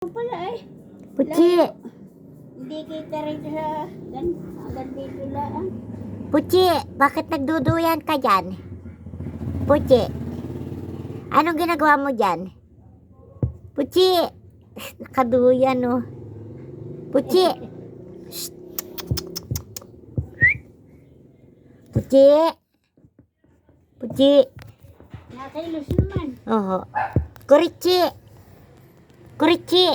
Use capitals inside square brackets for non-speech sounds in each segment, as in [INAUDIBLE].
Pala eh. Puchi, Hindi kita rin sa gan, hanggang dito lang. Puchi, bakit nagduduyan ka dyan? Puchi, anong ginagawa mo dyan? Puchi, [LAUGHS] nakaduyan oh. Puchi. Puchi, Puchi, Nakilos naman. oho. Kurichi, Kurichi,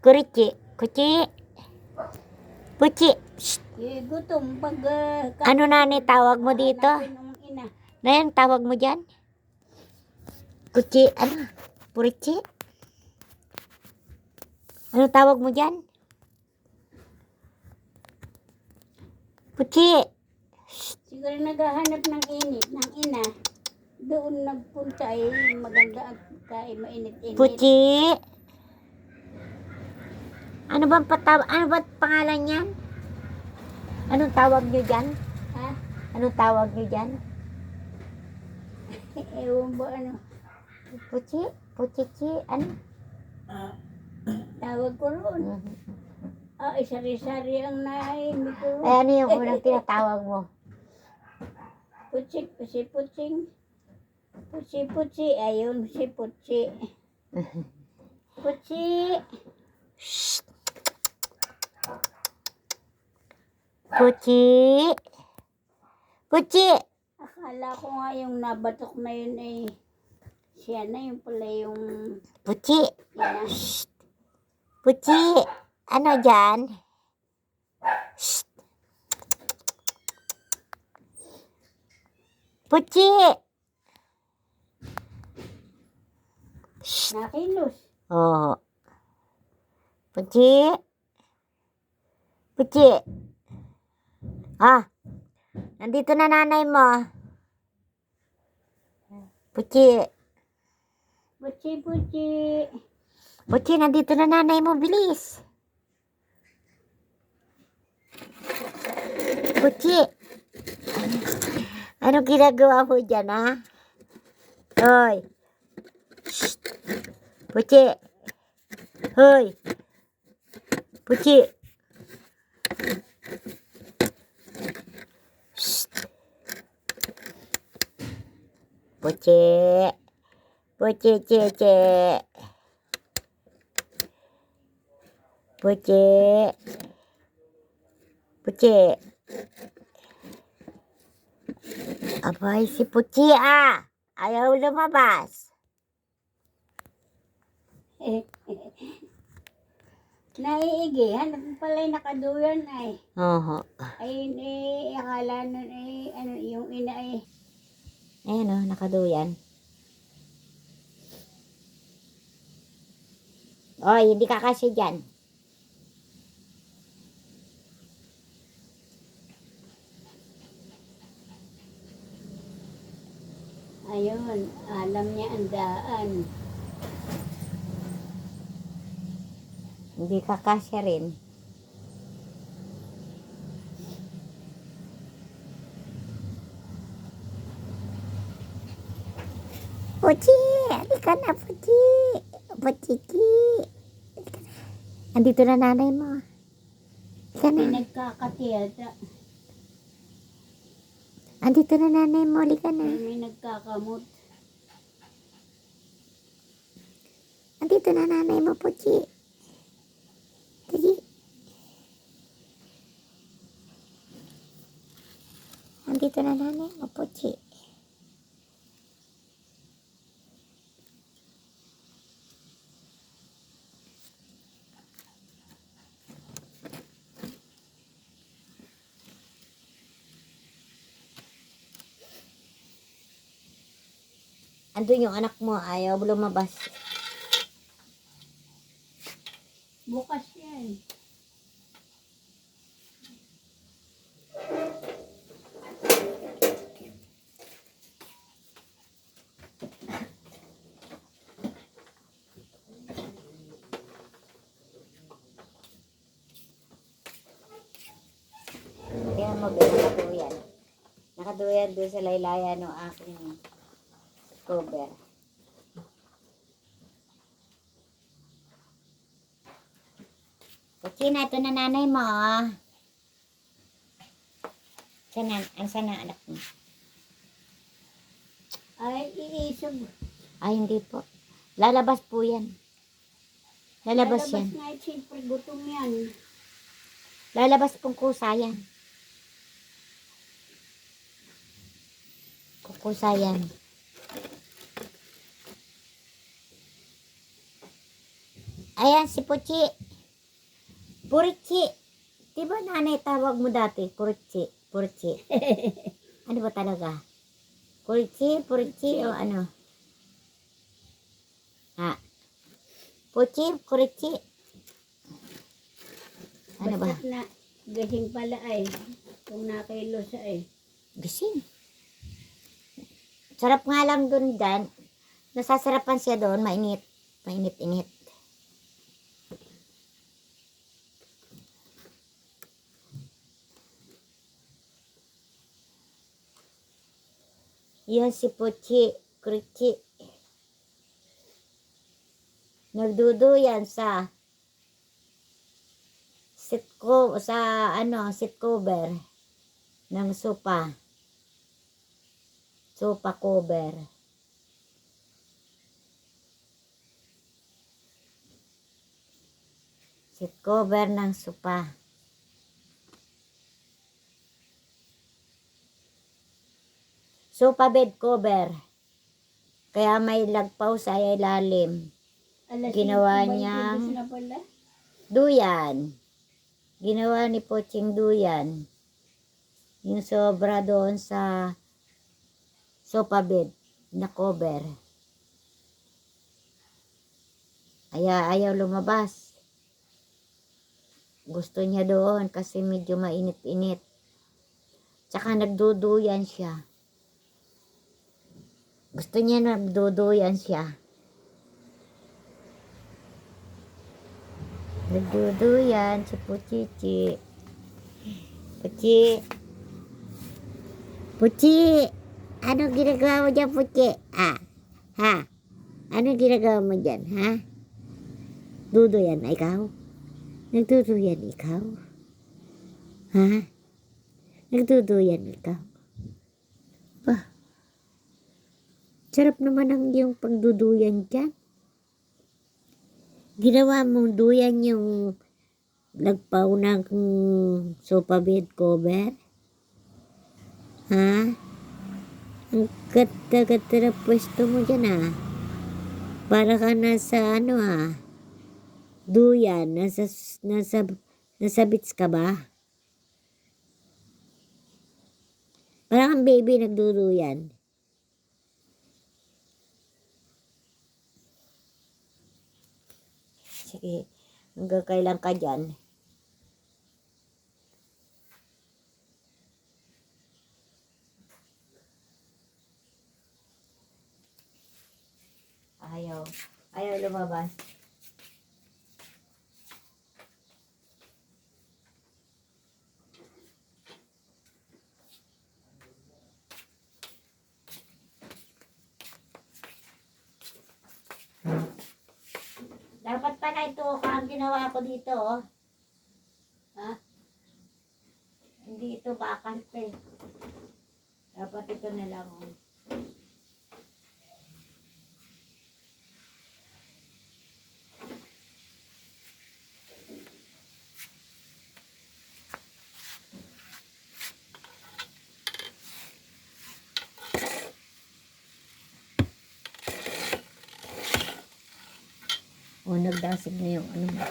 Kurichi, Kuchi, Puchi, gutom pag... Uh, Ano na ni tawag mo dito? ng ina. Na yan, tawag mo dyan? Kuchi, ano? Purichi? Ano tawag mo dyan? Puchi, Siguro naghahanap ng init ng ina. Doon nagpunta ay maganda at kay mainit-init. Puchi. Ano bang pataw ano ba pangalan niyan? Anong tawag niyo dyan? Ha? Anong tawag niyo dyan? [LAUGHS] Ewan ba ano? Puchi? Puchichi? Ano? Tawag ko roon. Ah, sari-sari ang naimi ko. Ay, ano yung [LAUGHS] unang tinatawag mo? Putsik, pusi, Pusi, putsi. Ayun, si putsi. Putsi. Puchi. Puchi. Akala ko nga yung nabatok na yun ay siya na yung pala yung Puchi. ina. Puchi. Ano dyan? Shh. Nakilos. Oh. Puchi. Puchi. Ah. Nandito na nanay mo. Puchi. Putsi, putsi. Puchi, nandito na nanay mo. Bilis. Puchi. Ano ginagawa mo dyan, ha? Hoy. Shh. Puchi. Hoy. Puchi. Shh. Puchi. Puchi, chi, chi. Puchi. Puchi. Abay, si Puchi ah. Ayaw lumabas. Naiigi. Hanap [LAUGHS] mo pala yung nakaduyan ay. Oho. Ayun eh, akala nun eh, ano, yung ina eh. Ayan o, nakaduyan. Oy, hindi ka kasi dyan. Ayun, alam niya ang daan. Hindi ka kasya rin. Puchi! Halika na, Puchi! Puchiki! Andito na nanay mo. Halika na. nagkakatiyata. Andito na nanay mo. Halika na. May nagkakamot. Andito na nanay mo, Puchi. Puchi. Andito na nanay mo, Puchi. Andun yung anak mo, ayaw lumabas. Bukas yan. Tingnan mo, Ben, nakaduyan. Nakaduyan laylayan ng aking cover. Puchi na ito na nanay mo. oh. Sana, ang sana anak mo. Ay, iisog. Ay, hindi po. Lalabas po yan. Lalabas, yan. nga, eh, siyempre gutom yan. Lalabas pong kusa yan. Kukusa yan. Ayan, si Puchi. Purichi. Di ba nanay tawag mo dati? Purichi. Purichi. [LAUGHS] ano ba talaga? Purichi, Purichi o ano? Ha? Puchi, Purichi. Ano ba? Basta't na, gasing pala ay. Kung nakilo sa ay. Gising. Sarap nga lang dun dyan. Nasasarapan siya doon, mainit. Mainit-init. Yan si Puchi, Krichi. Nagduduyan sa sitco sa ano, sit cover ng sopa. Sopa cover. Sit cover ng sopa. Sopa bed cover. Kaya may lagpaw sa ilalim. Ginawa niyang-. Duyan. Ginawa ni Poching Duyan. Yung sobra doon sa sofa bed na cover. Aya, ayaw lumabas. Gusto niya doon kasi medyo mainit-init. Tsaka nagduduyan siya. Gusto niya nagduduyan siya. Nagduduyan si Puchichi. Puchi. Puchi. Ano ginagawa mo dyan, Puchi? Ah. Ha? Ano ginagawa mo dyan, ha? Duduyan ikaw? Nagduduyan ikaw? Ha? Nagduduyan ikaw? Ba? Sarap naman ang yung pagduduyan dyan. Ginawa mong duyan yung lagpaw ng sofa bed cover? Ha? Ang ganda-ganda na pwesto mo dyan ah. Para ka nasa ano ah. Duyan. Nasa, nasa, nasa beach ka ba? Parang ang baby nagduduyan. Sige, hanggang kailan ka dyan? Ayaw. Ayaw lumabas. Dapat pala ito ang ginawa ko dito, oh. Ha? Hindi ito bakal pa eh. Dapat ito na lang, oh. O, nagdasig na yung ano mo.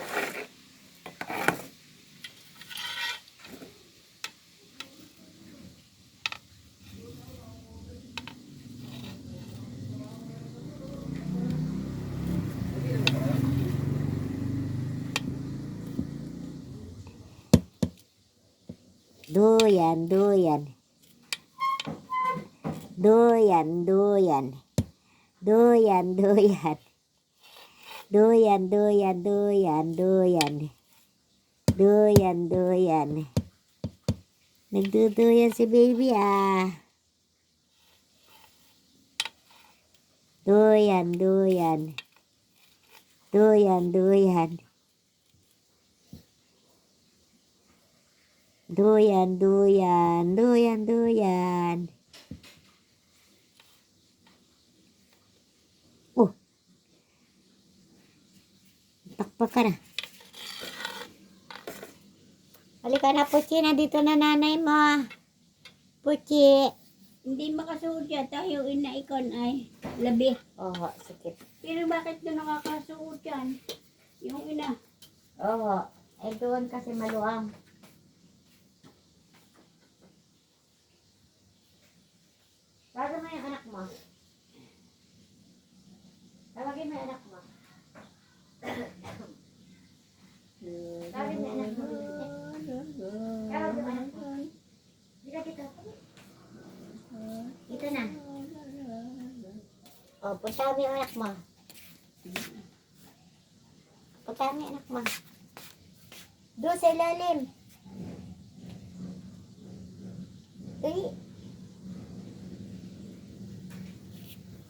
Duyan, duyan. Duyan, duyan. Duyan, duyan. Duyan, duyan, duyan, duyan. Duyan, duyan. Nagduduyan si baby ah. Duyan, duyan. Duyan, duyan. Duyan, duyan, duyan, duyan. Takpak ka na. Halika na, Puchi. Nandito na nanay mo. Puchi. Hindi makasuot yan. Tayo ina ikon ay labi. Oo, sige. Pero bakit doon nakakasuot yan? Yung ina. Oo. Eh, doon kasi maluang. Tawagin mo yung anak mo. Tawagin mo yung anak mo. Tawagin mo yung anak mo. Tawagin mo yung anak mo. Dito, dito. Dito na. O, punta yung anak mo. Punta yung anak mo. Doon sa ilalim. Uy.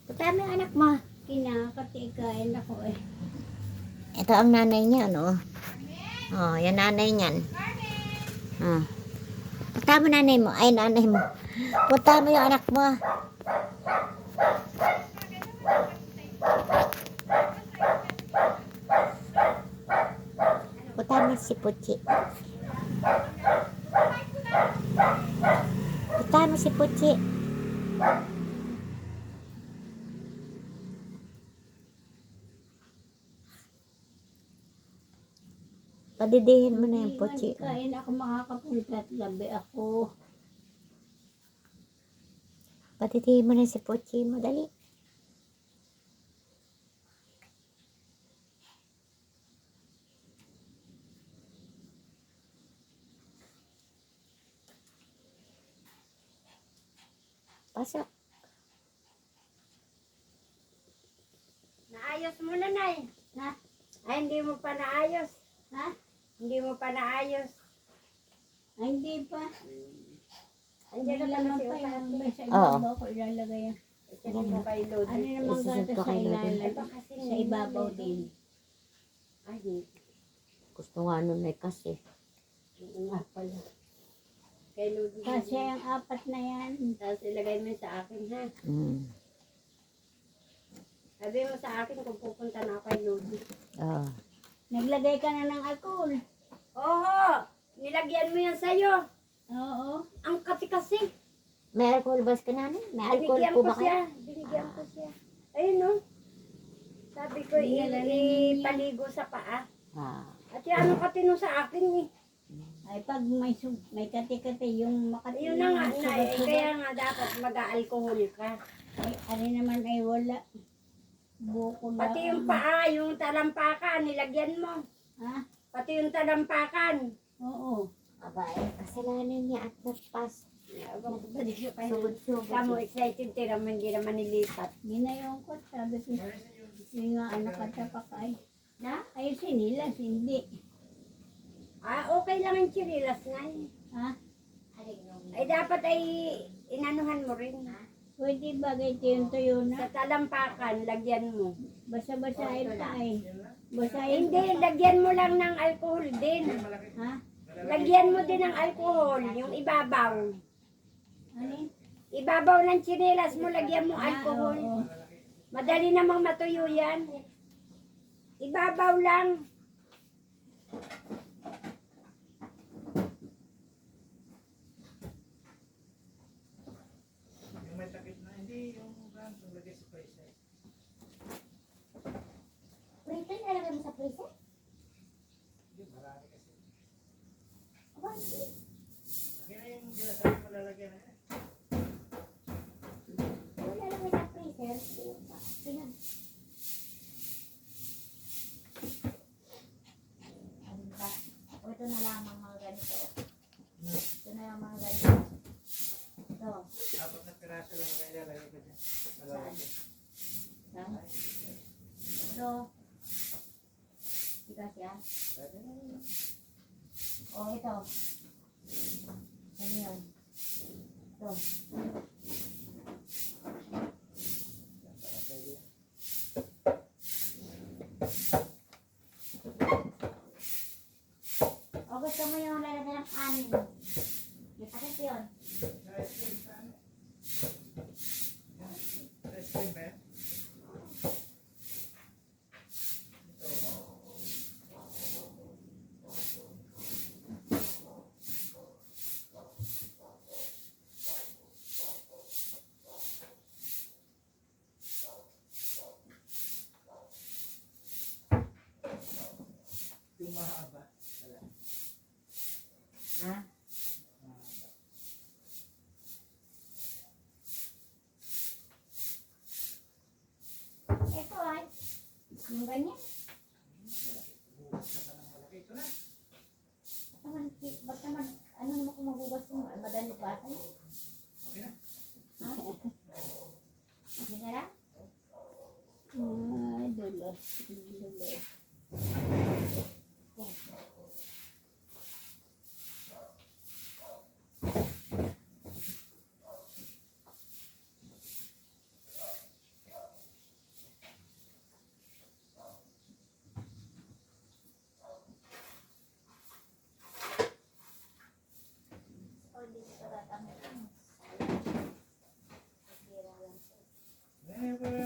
Punta yung anak mo. Kinakatikain ako eh. Ito ang nanay niya, no? Oh, yan nanay niyan. Oh. Punta mo nanay mo. Ay, nanay mo. Punta mo yung anak mo. Punta mo si Puchi. Punta mo si Puchi. Padidihin mo na yung Puchi. Kain ako makakapunta at labi ako. Padidihin mo na si Puchi mo. Dali. Pasok. Naayos mo na, Nay. Ha? Ay, hindi mo pa naayos. Ha? Hindi mo pa naayos. Ay, hindi pa. Andiyan na pala si sa Oo. ibabaw ko ilalagay yan. Ito mo kay Lodi. Ano gatas ko sa ilalim? Sa ibabaw din. Ay, Gusto nga nun eh kasi. hindi nga pala. Kay Lodi. Kasi ang apat na yan. Tapos ilagay mo sa akin, ha? Mm. Sabi mo sa akin kung pupunta na ako kay Lodi. Oh. Naglagay ka na ng alcohol. Oo! Nilagyan mo yan sa'yo. Oo. Ang kasi-kasi. May alcohol ba ka nanin? May alcohol Binigyan po ko ba siya. kayo? Binigyan ko siya. Ayun, no? Sabi ko, i- Nilalagay niya. ipaligo sa paa. Ah. At yung ano katino sa akin, eh. Ay, pag may, sub, may kati-kati, yung makati. Yun na nga, na, eh, kaya nga dapat mag-alcohol ka. Ay, ano naman ay wala. Buko na. Pati yung paa, yung talampakan, nilagyan mo. Ha? Pati yung talampakan. Oo. Aba, eh, kasalanan niya at nagpas. Sugod-sugod. Kamu excited tira man hindi naman nilipat. Ginayon ko, sabi ko. Yung nga anak at tapakay. Na? Ay, sinilas, hindi. Ah, okay lang ang chirilas nga eh. Ha? Ay dapat ay inanuhan mo rin. Pwede bagay tuyo na. Sa talampakan, lagyan mo. Basa-basahin pa. Ay, Basahin hindi, lagyan mo lang ng alcohol din. Ha? Lagyan mo din ng alcohol, yung ibabaw. Ano? Ibabaw ng chinilas mo, lagyan mo Ah, alcohol. Madali namang matuyo yan. Ibabaw lang. Prito, ilalagay mo sa freezer? Aba, hindi. Ilalagay sa freezer. Ayan. Ano ba? O, ito na lang ang mga ganito. Ito na lang mga ganito. Ito. Apat na piraso lang ang ilalagay ko dyan. Malalaki. Saan? Ito. Tigas yan. O, ito. Ano yun? Ito. O, gusto mo yung lalagyan ng anin? Yung takip yun. Sa ice cream sa ano? Yan. Sa ice cream ba yan? Ito. Yung mahaba. Wala. Ha? Mahaba. Ito ay. Yung ganyan. ever.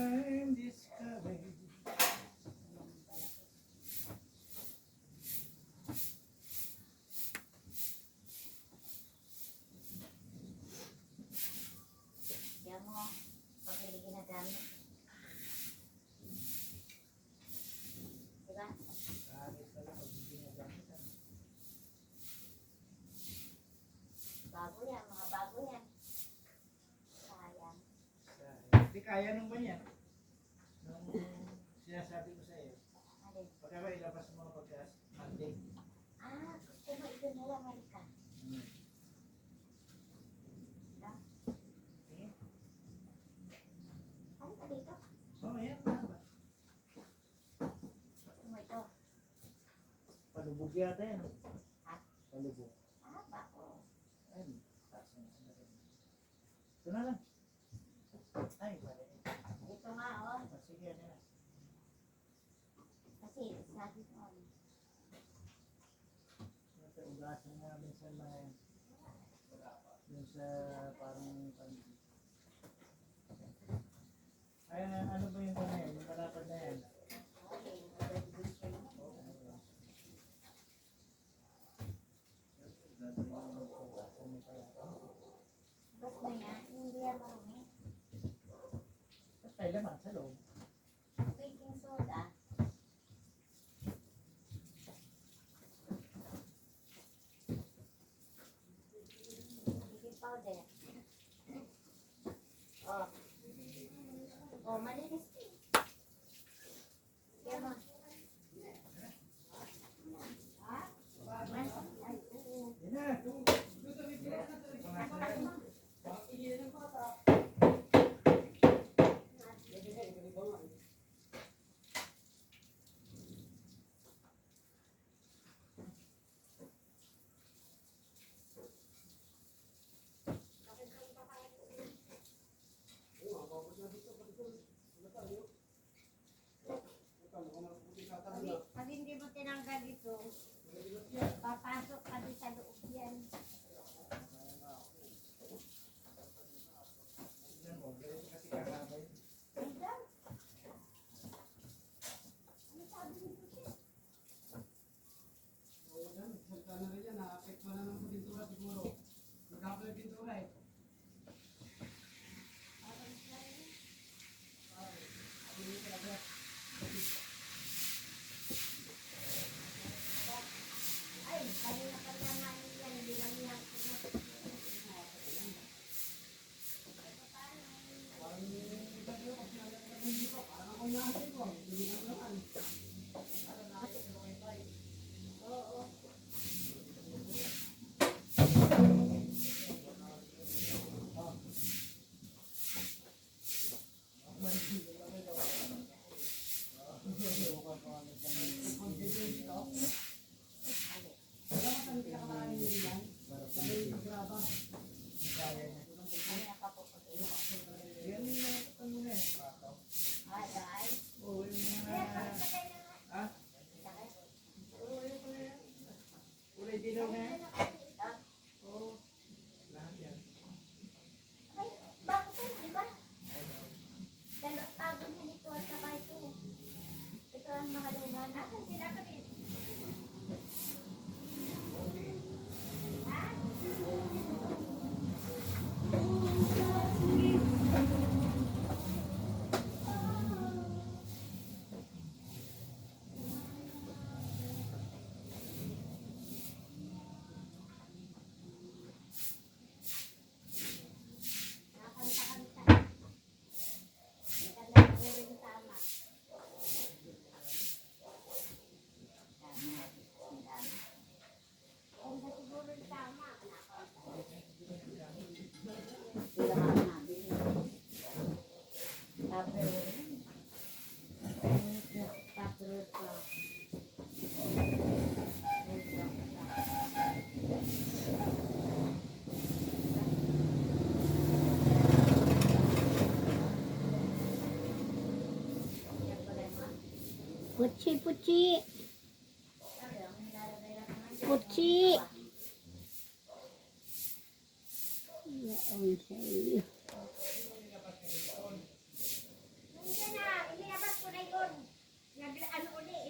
Kaya nung banyan. Nung sinasabi ko sa iyo. Alin? Pagka ba ilabas mo mga pagkas, Monday. Ah, gusto mo ito na lang, Marika. Hmm. Tingin. Ano ka dito? Oh, yan. Gusto mo ito? Palubog yata yan. Ha? Palubog. Ah, bako. Ayun. Ito na lang. Ay, mali. Ito nga, oh. Sige, na. Kasi, sabi ko, ano, Ito, ugasan nga minsan mga yan. Yung sa parang Ay, ano ba yung ano yan?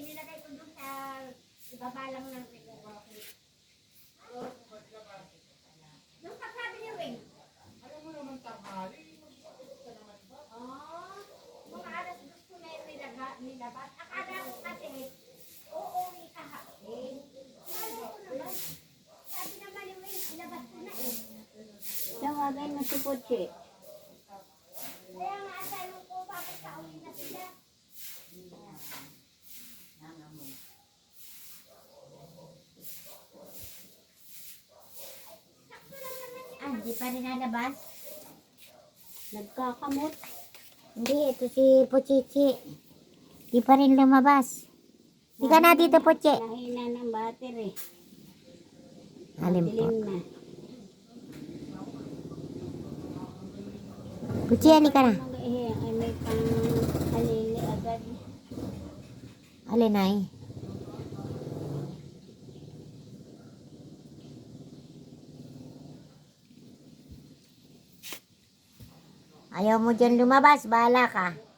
Inilagay ko doon sa ibaba lang ng Nung pagsabi ni Wing. Alam mo naman tanghali. Oh, mga alas dos ko na yun nilabas. Akala ko kasi, uuwi ka hapin. Ano ko naman? Sabi naman ni Wing, ilabas ko na eh. Tawagan mo si Puchi. Kaya nga asal ko, bakit sa uwi na sila? Ah, di pa rin nalabas? Nagkakamot. Hindi, ito si Puchichi. Di pa rin lumabas. Di ka na dito, Puchi. Nahina ng battery. Alin po? Na. Na. May pang halili agad. Alin ay? Ayaw mo dyan lumabas, bahala ka.